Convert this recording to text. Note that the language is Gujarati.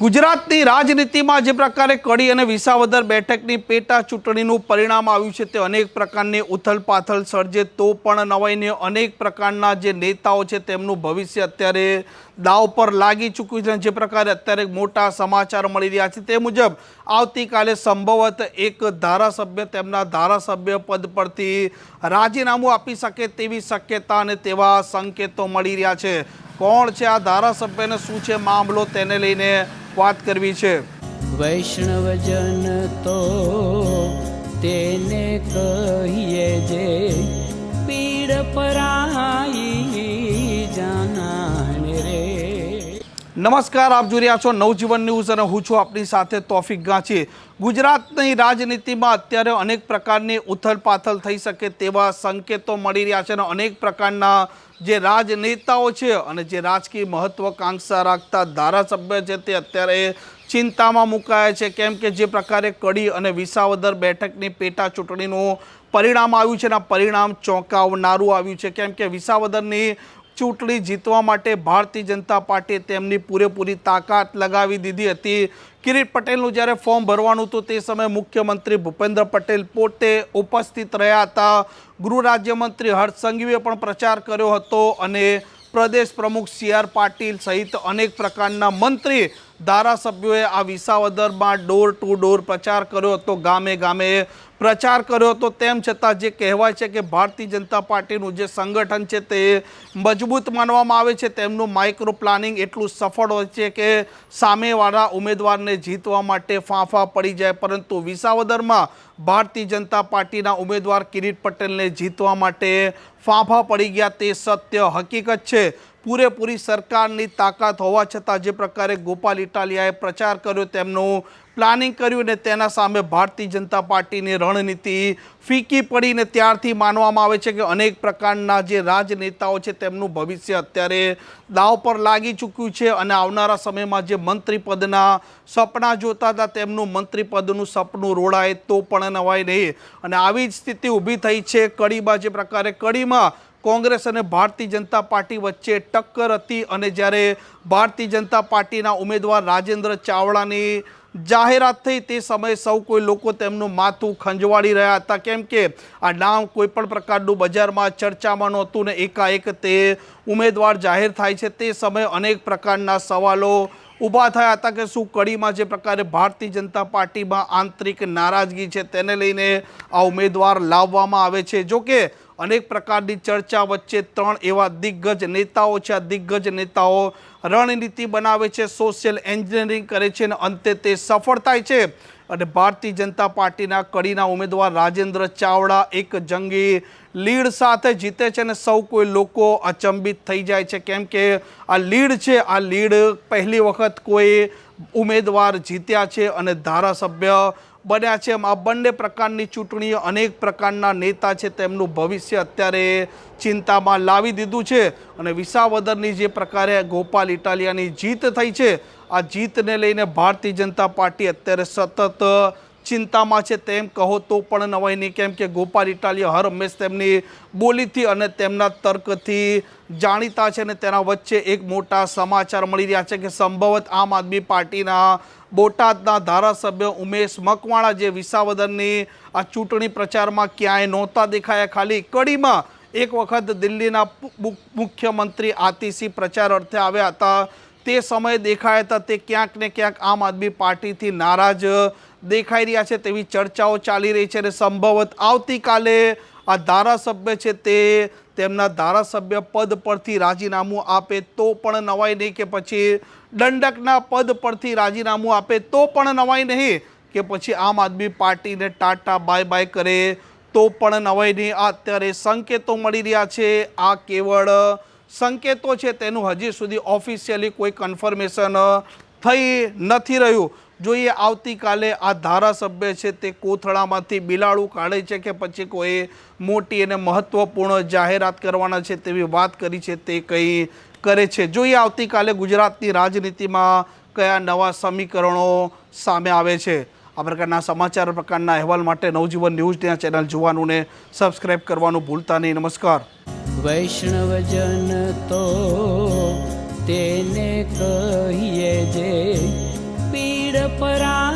ગુજરાતની રાજનીતિમાં જે પ્રકારે કડી અને વિસાવદર બેઠકની પેટા ચૂંટણીનું પરિણામ આવ્યું છે તે અનેક પ્રકારની ઉથલપાથલ સર્જે તો પણ નવાઈને અનેક પ્રકારના જે નેતાઓ છે તેમનું ભવિષ્ય અત્યારે દાવ પર લાગી ચૂક્યું છે જે પ્રકારે અત્યારે મોટા સમાચાર મળી રહ્યા છે તે મુજબ આવતીકાલે સંભવત એક ધારાસભ્ય તેમના ધારાસભ્ય પદ પરથી રાજીનામું આપી શકે તેવી શક્યતા અને તેવા સંકેતો મળી રહ્યા છે. કોણ છે આ ધારાસભ્યને શું છે મામલો તેને લઈને વાત કરવી છે. વૈષ્ણવજન તો તેને કહીએ જે પીડ નમસ્કાર, આપ જોઈ રહ્યા છો નવજીવન ન્યૂઝ અને હું છું આપની સાથે તોફિક ગાંચી. ગુજરાતની રાજનીતિમાં અત્યારે અનેક પ્રકારની ઉથલપાથલ થઈ શકે તેવા સંકેતો મળી રહ્યા છે અને અનેક પ્રકારના જે રાજનેતાઓ છે અને જે રાજકીય મહત્વકાંક્ષા રાખતા ધારાસભ્ય છે તે અત્યારે ચિંતામાં મુકાયા છે. કેમ કે જે પ્રકારે કડી અને વિસાવદર બેઠકની પેટા ચૂંટણીનું પરિણામ આવ્યું છે અને પરિણામ ચોંકાવનારું આવ્યું છે. કેમ કે વિસાવદરની ચૂંટણી જીતવા માટે ભારતીય જનતા પાર્ટીએ તેમની પૂરેપૂરી તાકાત લગાવી દીધી હતી. કિરીટ પટેલનું જ્યારે ફોર્મ ભરવાનું હતું તે સમયે મુખ્યમંત્રી ભૂપેન્દ્ર પટેલ પોતે ઉપસ્થિત રહ્યા હતા. ગૃહ રાજ્યમંત્રી હર્ષ સંઘવીએ પણ પ્રચાર કર્યો હતો અને પ્રદેશ પ્રમુખ સી આર પાટીલ સહિત અનેક પ્રકારના મંત્રી ધારાસભ્યોએ આ વિસાવદરમાં ડોર ટુ ડોર પ્રચાર કર્યો હતો. ગામે ગામે પ્રચાર કર્યો હતો. તેમ છતાં જે કહેવાય છે કે ભારતીય જનતા પાર્ટીનું જે સંગઠન છે તે મજબૂત માનવામાં આવે છે. તેમનું માઇક્રો પ્લાનિંગ એટલું સફળ હોય છે કે સામેવાળા ઉમેદવારને જીતવા માટે ફાંફા પડી જાય. પરંતુ વિસાવદરમાં ભારતીય જનતા પાર્ટીના ઉમેદવાર કિરીટ પટેલને જીતવા માટે ફાંફા પડી ગયા તે સત્ય હકીકત છે. પૂરેપૂરી સરકારની તાકાત હોવા છતાં જે પ્રકારે ગોપાલ ઇટાલિયાએ પ્રચાર કર્યો, તેમનું પ્લાનિંગ કર્યું ને તેના સામે ભારતીય જનતા પાર્ટીની રણનીતિ ફીકી પડીને ત્યારથી માનવામાં આવે છે કે અનેક પ્રકારના જે રાજનેતાઓ છે તેમનું ભવિષ્ય અત્યારે દાવ પર લાગી ચૂક્યું છે અને આવનારા સમયમાં જે મંત્રીપદના સપના જોતા હતા તેમનું મંત્રીપદનું સપનું રોડાય તો પણ નવાય નહીં. અને આવી જ સ્થિતિ ઊભી થઈ છે કડીમાં, જે પ્રકારે કડીમાં કોંગ્રેસ અને ભારતીય જનતા પાર્ટી વચ્ચે ટક્કર હતી અને જ્યારે ભારતીય જનતા પાર્ટીના ઉમેદવાર રાજેન્દ્ર ચાવડાની જાહેરાત થઈ તે સમયે સૌ કોઈ લોકો તેમનું માથું ખંજવાળી રહ્યા હતા. કેમ કે આ નામ કોઈ પણ પ્રકારનું બજારમાં ચર્ચામાં નહોતું ને એકાએક તે ઉમેદવાર જાહેર થાય છે. તે સમયે અનેક પ્રકારના સવાલો ઊભા થયા હતા કે શું કડીમાં જે પ્રકારે ભારતીય જનતા પાર્ટીમાં આંતરિક નારાજગી છે તેને લઈને આ ઉમેદવાર લાવવામાં આવે છે. જો કે અનેક પ્રકારની ચર્ચા વચ્ચે ત્રણ એવા દિગ્ગજ નેતાઓ છે. આ દિગ્ગજ નેતાઓ રણનીતિ બનાવે છે સોશિયલ એન્જિનિયરિંગ કરે છે અને અંતે તે સફળ થાય છે. અને ભારતીય જનતા પાર્ટીના કડીના ઉમેદવાર રાજેન્દ્ર ચાવડા એક જંગી લીડ સાથે જીતે છે અને સૌ કોઈ લોકો અચંબિત થઈ જાય છે. કેમ કે આ લીડ છે, આ લીડ પહેલી વખત કોઈ ઉમેદવાર જીત્યા છે અને ધારાસભ્ય બન્યા છે. એમ આ બંને પ્રકારની ચૂંટણી અનેક પ્રકારના નેતા છે તેમનું ભવિષ્ય અત્યારે ચિંતામાં લાવી દીધું છે. અને વિસાવદરની જે પ્રકારે ગોપાલ ઇટાલિયાની જીત થઈ છે, આ જીતને લઈને ભારતીય જનતા પાર્ટી અત્યારે સતત ચિંતામાં છે. તેમ કહો તો પણ નવાય નહીં કેમ કે ગોપાલ ઇટાલિયા હર હંમેશ તેમની બોલીથી અને તેમના તર્કથી જાણીતા છે અને તેના વચ્ચે એક મોટા સમાચાર મળી રહ્યા છે કે સંભવત આમ આદમી પાર્ટીના બોટાદના ધારાસભ્ય ઉમેશ મકવાણા જે વિસાવદરની આ ચૂંટણી પ્રચારમાં ક્યાંય નહોતા દેખાયા. ખાલી કડીમાં એક વખત દિલ્હીના મુખ્યમંત્રી આતિશી પ્રચાર અર્થે આવ્યા હતા. તે સમયે દેખાયા હતા, તે ક્યાંક ને ક્યાંક આમ આદમી પાર્ટીથી નારાજ દેખાઈ રહ્યા છે તેવી ચર્ચાઓ ચાલી રહી છે અને સંભવત આવતીકાલે આ ધારાસભ્ય છે તે તેમના ધારાસભ્ય પદ પરથી રાજીનામું આપે તો પણ નવાય નહીં કે પછી દંડકના પદ પરથી રાજીનામું આપે તો પણ નવાય નહીં કે પછી આમ આદમી પાર્ટીને ટાટા બાય બાય કરે તો પણ નવાય નહીં. અત્યારે સંકેતો મળી રહ્યા છે. આ કેવળ સંકેતો છે તેનું હજી સુધી ઓફિશિયલી કોઈ કન્ફર્મેશન થઈ નથી રહ્યું. જોઈએ, આવતીકાલે આ ધારાસભ્ય છે તે કોથળામાંથી બિલાડું કાઢે છે કે પછી કોઈ મોટી અને મહત્વપૂર્ણ જાહેરાત કરવાના છે તેવી વાત કરી છે તે કંઈ કરે છે. જોઈએ, આવતીકાલે ગુજરાતની રાજનીતિમાં કયા નવા સમીકરણો સામે આવે છે. આ પ્રકારના સમાચાર, પ્રકારના અહેવાલ માટે નવજીવન ન્યૂઝ ચેનલ જોવાનું ને સબસ્ક્રાઇબ કરવાનું ભૂલતા નહીં. નમસ્કાર. વૈષ્ણવજન તો તેને કહીએ જે પીડ પરાઈ